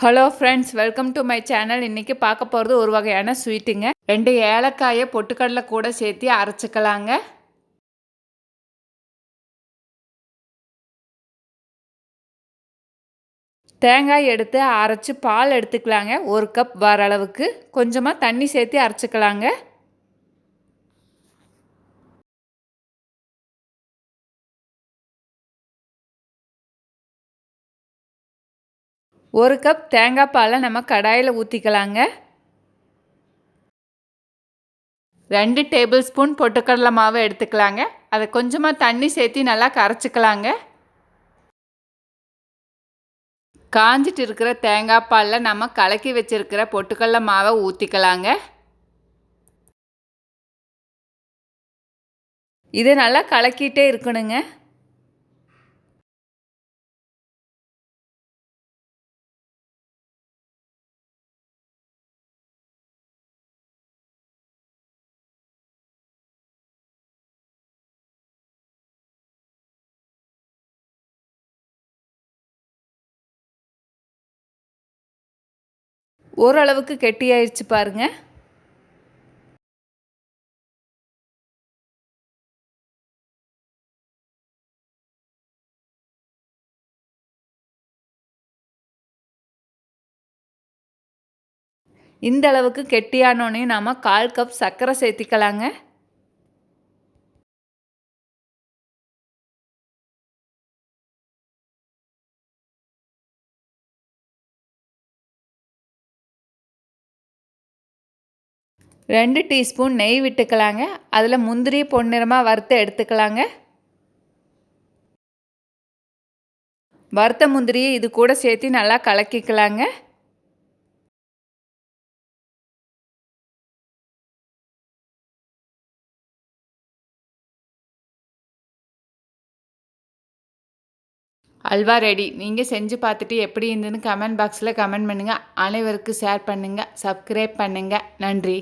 Hello friends welcome to my channel இன்றைக்கி பார்க்க போகிறது ஒரு வகையான ஸ்வீட்டுங்க ரெண்டு ஏலக்காயை பொட்டுக்கடலை கூட சேர்த்து அரைச்சிக்கலாங்க. தேங்காய் எடுத்து அரைச்சி பால் எடுத்துக்கலாங்க. ஒரு கப் வர அளவுக்கு. கொஞ்சமாக தண்ணி சேர்த்து அரைச்சிக்கலாங்க. ஒரு கப் தேங்காய் பாலை நம்ம கடாயில் ஊற்றிக்கலாங்க ரெண்டு டேபிள் ஸ்பூன் பொட்டுக்கடலை மாவு எடுத்துக்கலாங்க. அதை கொஞ்சமாக தண்ணி சேர்த்து நல்லா கரைச்சிக்கலாங்க. காஞ்சிட்டு இருக்கிற தேங்காய் பாலில் நம்ம கலக்கி வச்சுருக்கிற பொட்டுக்கடலை மாவை ஊற்றிக்கலாங்க இது நல்லா கலக்கிட்டே இருக்கணுங்க. ஓரளவுக்கு கெட்டியாயிடுச்சு பாருங்கள் இந்த அளவுக்கு கெட்டியானோடனே நாம் கால் கப் சர்க்கரை சேர்த்திக்கலாங்க. ரெண்டு டீஸ்பூன் நெய் விட்டுக்கலாங்க. அதில் முந்திரி பொன்னிறமாக வறுத்து எடுத்துக்கலாங்க. வறுத்த முந்திரியை இது கூட சேர்த்து நல்லா கலக்கிக்கலாங்க. அல்வா ரெடி. நீங்கள் செஞ்சு பார்த்துட்டு எப்படி இருந்ததுன்னு கமெண்ட் பாக்ஸில் கமெண்ட் பண்ணுங்கள் அனைவருக்கும் ஷேர் பண்ணுங்கள் சப்ஸ்கிரைப் பண்ணுங்கள் நன்றி.